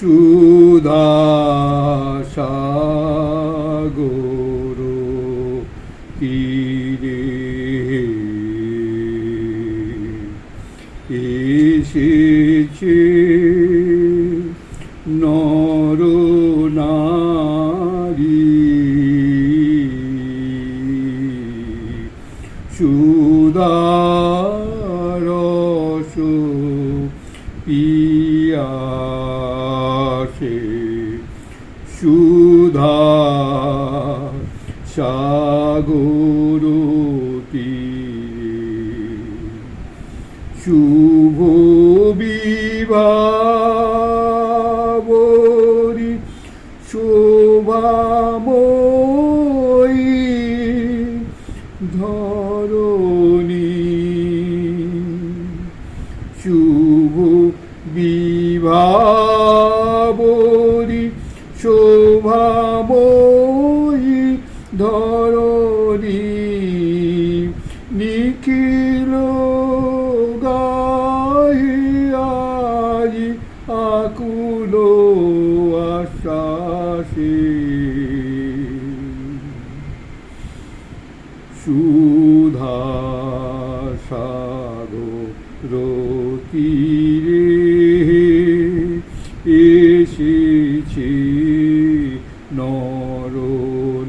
সুধা সাগর তীরে। এসেছে নর নারী। সুদারস শুভ বিভাবরি শোভাময়ী ধরণী। শুভ বিভাবরি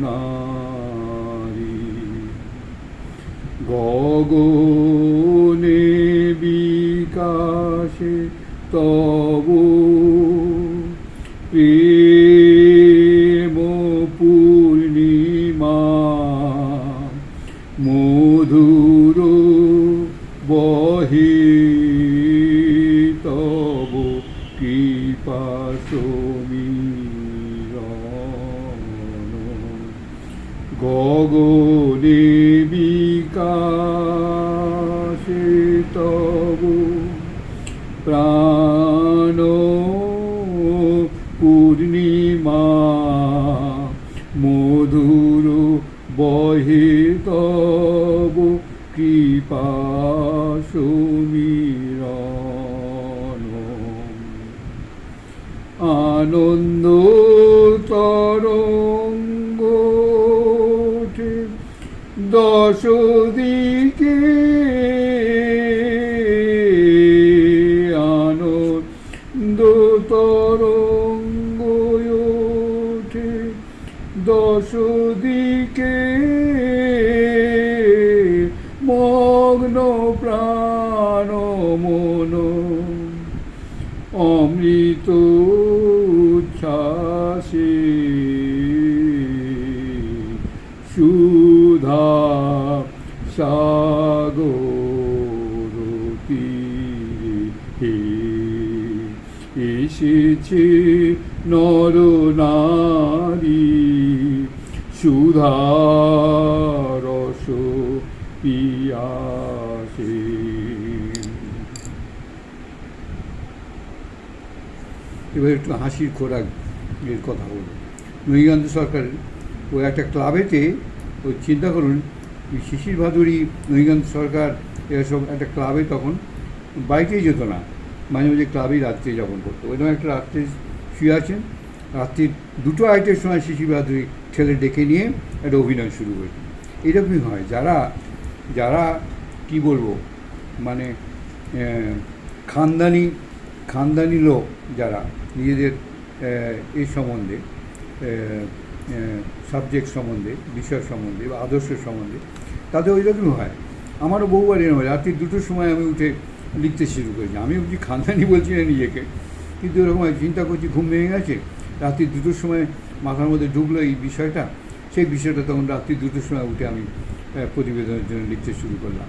নারী গগনে বিকাশে তব পূর্ণিমা মধুর বহে প্রাণ পূর্ণিমা মধুর বহে তব কৃপা সমীরণ আনন্দ তরঙ্গ ওঠে এসেছে নর নারী সুধা রস পিয়াসে। এবার একটু হাসির খোরাক এর কথা বলব। নৈকান্ত সরকারের ও একটা ক্লাবেতে ওই চিন্তা করুন শিশির ভাদুরী নৈকান্ত সরকার এসব একটা ক্লাবে তখন বাইকেই যেত না। মাঝে মাঝে ক্লাবেই রাত্রে যাপন করতো ওইরকম একটা রাত্রে শুয়ে আছেন। রাত্রির দুটো আইটের সময় শিশির ভাদুরী ছেলে ডেকে নিয়ে একটা অভিনয় শুরু করেছে এরকমই হয়। যারা যারা, কি বলব মানে খানদানি খানদানি লোক যারা, নিজেদের এই সম্বন্ধে সাবজেক্ট সম্বন্ধে, বিষয় সম্বন্ধে বা আদর্শ সম্বন্ধে, তাদের ওই রকমই হয়। আমারও বহুবার এরকম হয়। রাত্রি দুটোর সময় আমি উঠে লিখতে শুরু করেছি। আমি বলছি, খানদানি বলছি না নিজেকে। কিন্তু এরকম চিন্তা করছি, ঘুম ভেঙে গেছে। রাত্রি দুটোর সময় মাথার মধ্যে ঢুকলো এই বিষয়টা। সেই বিষয়টা তখন রাত্রি দুটোর সময় উঠে আমি প্রতিবেদনের জন্য লিখতে শুরু করলাম।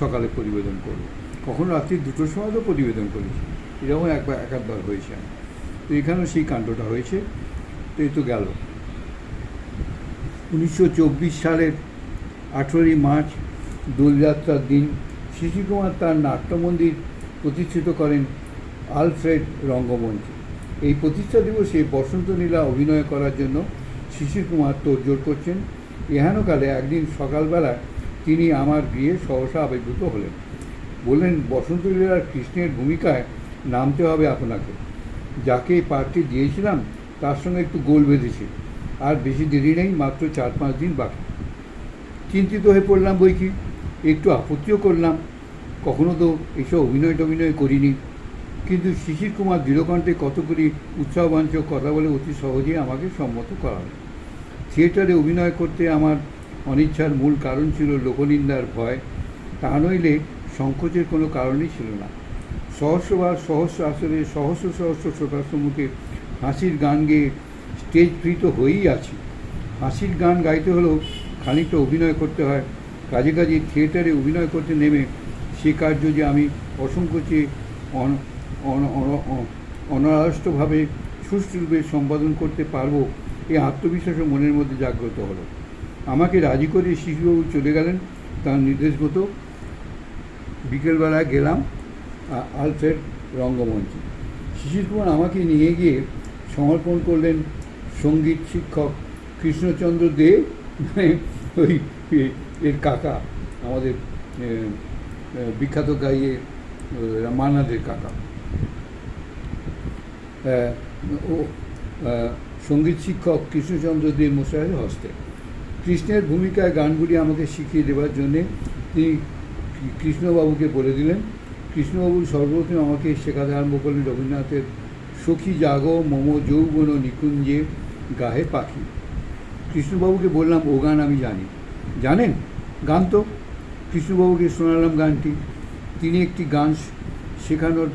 সকালে প্রতিবেদন করব। কখন রাত্রি দুটোর সময় তো প্রতিবেদন করেছি। এরকম একবার একাধবার হয়েছে আমার। তো এখানেও সেই কাণ্ডটা হয়েছে। তো এই তো গেল। উনিশশো চব্বিশ সালের আঠেরোই মার্চ দোলযাত্রার দিন শিশুকুমার তার নাট্যমন্দির প্রতিষ্ঠিত করেন আলফ্রেড রঙ্গমঞ্চে। এই প্রতিষ্ঠা দিবসে বসন্ত নীলা অভিনয় করার জন্য শিশির কুমার তোড়জোড় করছেন। এহেনকালে একদিন সকালবেলা তিনি আমার গৃহে সহসা আবির্ভূত হলেন। বললেন, বসন্ত লীলার কৃষ্ণের ভূমিকায় নামতে হবে আপনাকে। যাকে পার্টি দিয়েছিলাম, তার সঙ্গে একটু গোল বেঁধেছে। আর বেশি দেরি নেই, মাত্র চার পাঁচ দিন বাকি। চিন্তিত হয়ে পড়লাম বই কি? একটু আপত্তিও করলাম। কখনো তো এসব অভিনয় টভিনয় করিনি। কিন্তু শিশির কুমার দৃঢ়কণ্ঠে কতগুলি উৎসাহবাঞ্চক কথা বলে অতি সহজেই আমাকে সম্মত করালো থিয়েটারে অভিনয় করতে আমার অনিচ্ছার মূল কারণ ছিল লোকনিন্দার ভয়। তা নইলে সংকোচের কোনো কারণই ছিল না। সহস্রবার সহস্র আসরে সহস্র সহস্র শ্রোতার সম্মুখে হাসির গান গেয়ে স্টেজ ফ্রি তো হয়েই আছি। হাসির গান গাইতে হলেও খানিকটা অভিনয় করতে হয়। কাজে কাজে থিয়েটারে অভিনয় করতে নেমে সে কার্য যে আমি অসংকোচে অন- অন- অন- অন- সুষ্ঠুরূপে সম্পাদন করতে পারব এই আত্মবিশ্বাসও মনের মধ্যে জাগ্রত হলো। আমাকে রাজি করে শিশুবাবু চলে গেলেন। তার নির্দেশ মতো বিকেলবেলা গেলাম আলফ্রেড রঙ্গমঞ্চে। শিশির কুমার আমাকে নিয়ে গিয়ে সমর্পণ করলেন সংগীত শিক্ষক কৃষ্ণচন্দ্র দে মানে ওই এর কাকা আমাদের বিখ্যাত গাইয়ে এ, মান্নাদের কাকা। ও সংগীত শিক্ষক কৃষ্ণচন্দ্র দে মশাইয়ের হস্তে। কৃষ্ণের ভূমিকায় গানগুলি আমাকে শিখিয়ে দেওয়ার জন্যে তিনি কৃষ্ণবাবুকে বলে দিলেন। কৃষ্ণবাবু সর্বপ্রথম আমাকে শেখাতে আরম্ভ করলেন রবীন্দ্রনাথের সখী জাগো মম যৌবন নিকুঞ্জে গাহে পাখি। কৃষ্ণবাবুকে বললাম ও গান আমি জানি। জানেন? গান তো কৃষ্ণবাবুকে শোনালাম গানটি। তিনি একটি গান শেখানোর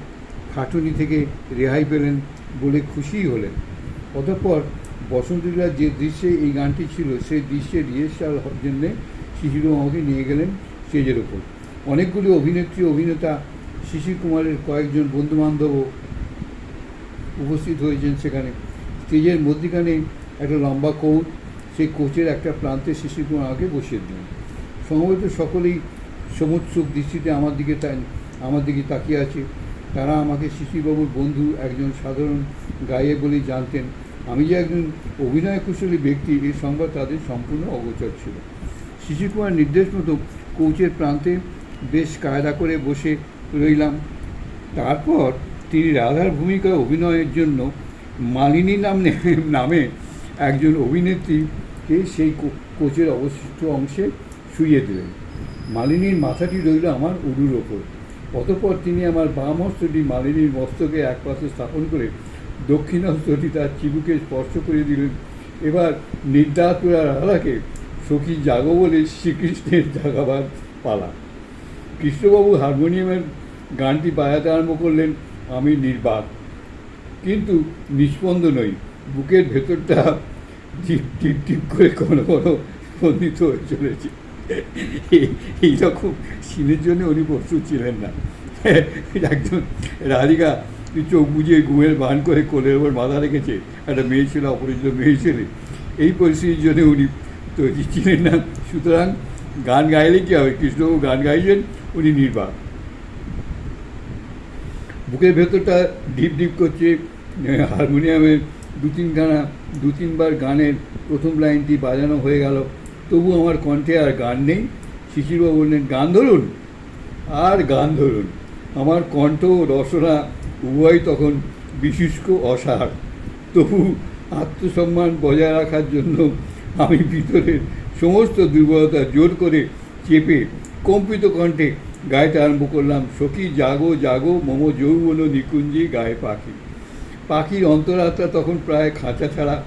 খাটুনি থেকে রেহাই পেলেন বলে খুশিই হলেন। অতঃপর বসন্তলীলার যে দৃশ্যে এই গানটি ছিল সেই দৃশ্যের রিহার্সাল জন্যে শিশির আমাকে নিয়ে গেলেন স্টেজের ওপর। অনেকগুলি অভিনেত্রী, অভিনেতা শিশির কুমারের কয়েকজন বন্ধুবান্ধবও উপস্থিত হয়েছেন সেখানে। স্টেজের মধ্যিখানে একটা লম্বা কোচ সেই কোচের একটা প্রান্তে শিশির আমাকে বসিয়ে দিলেন। সম্ভবত সকলেই সমুৎসুক দৃষ্টিতে আমার দিকে আমার দিকে তাকিয়ে আছে। তারা আমাকে শিশিরবাবুর বন্ধু, একজন সাধারণ গায়ে বলেই জানতেন। আমি যে একজন অভিনয় কুশলী ব্যক্তি এই সংবাদ তাদের সম্পূর্ণ অগোচর ছিল। শিশির কুমার নির্দেশ মতো কোচের প্রান্তে বেশ কায়দা করে বসে রইলাম। তারপর তিনি রাধার ভূমিকায় অভিনয়ের জন্য মালিনী নামে নামে একজন অভিনেত্রীকে সেই কোচের অবশিষ্ট অংশে শুইয়ে দিলেন। মালিনীর মাথাটি রইল আমার উরুর ওপর। অতঃপর তিনি আমার বাম হস্তটি মালিনীর মস্তকে এক পাশে স্থাপন করে দক্ষিণ হস্তটি তার চিবুকে স্পর্শ করে দিলেন। এবার নির্দাতুরা রাধাকে সখী জাগো বলে শ্রীকৃষ্ণের জাগাবার পালা। কৃষ্ণবাবু হারমোনিয়ামের গানটি বাজাতে আরম্ভ করলেন, আমি নির্বাক। কিন্তু নিষ্পন্দ নই। বুকের ভেতরটা টিপ টিপ টিপ করে কোনো কোনো স্পন্দিত হয়ে চলেছে। এইরকম সিনের জন্য উনি প্রস্তুত ছিলেন না। একজন রাধিকা চোখ বুঝিয়ে ঘুমের বান করে কোলের ওপর মাথা রেখেছে। একটা মেয়ে ছিল, অপরিচিত মেয়ে ছেলে। এই পরিস্থিতির জন্য উনি তৈরি ছিলেন না। সুতরাং গান গাইলে কী হবে? কৃষ্ণবাবু গান গাইছেন উনি নির্বাক। বুকের ভেতরটা ডিপ ডিপ করছে হারমোনিয়ামের দু তিনখানা দু তিনবার গানের প্রথম লাইনটি বাজানো হয়ে গেল। তবু আমার কণ্ঠে আর গান নেই। শিশিরবাবু বললেন, গান ধরুন, আর গান ধরুন। আমার কণ্ঠ রসনা উভয় তখন বিশুষ্ক, অসার। তবু আত্মসম্মান বজায় রাখার জন্য আমি ভিতরের সমস্ত দুর্বলতা জোর করে চেপে কম্পিত কণ্ঠে গাইতে আরম্ভ করলাম। সখী, জাগো জাগো, মম, যৌবন, নিকুঞ্জি, গায়ে পাখি। পাখির অন্তরাত্মা তখন প্রায় খাঁচা ছাড়া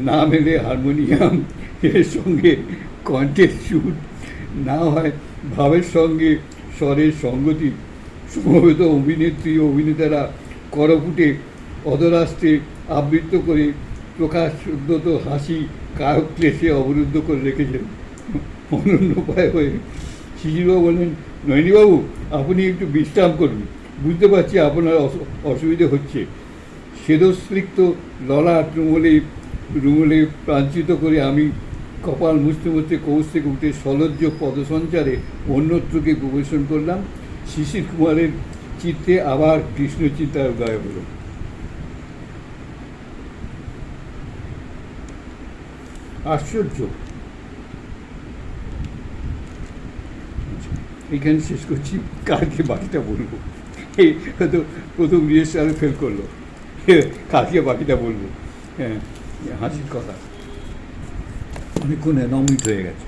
না মেলে হারমোনিয়াম এর সঙ্গে কণ্ঠের সুর। না হয় ভাবের সঙ্গে স্বরের সঙ্গতি। সমবেত অভিনেত্রী ও অভিনেতারা করপুটে অধরাষ্ট্রে আবৃত্ত করে প্রকাশোদ্যত হাসি কায়ক ক্লেশে অবরুদ্ধ করে রেখেছেন। অনন্য উপায় হয়ে শিশিরবাবু বললেন, নয়নীবাবু, আপনি একটু বিশ্রাম করুন। বুঝতে পারছি আপনার অসু- অসুবিধে হচ্ছে। সেদস্পৃক্ত ললাট রুমলে রুমলে প্রাঞ্চিত করে আমি কপাল মুছতে মুছতে কৌশ থেকে উঠে সলজ্জ পদসঞ্চারে অন্যত্রকে প্রবেশন করলাম। শিশির কুমারের চিত্তে আবার কৃষ্ণ চিন্তার উদয় হলো আশ্চর্য। এখানে শেষ করছি। কালকে বাকিটা বলব। হয়তো প্রথম রিহার্সালে ফেল করল। কালকে বাকিটা বলব। হ্যাঁ হাসির কথা। অনেকক্ষণ মিনিট হয়ে গেছে।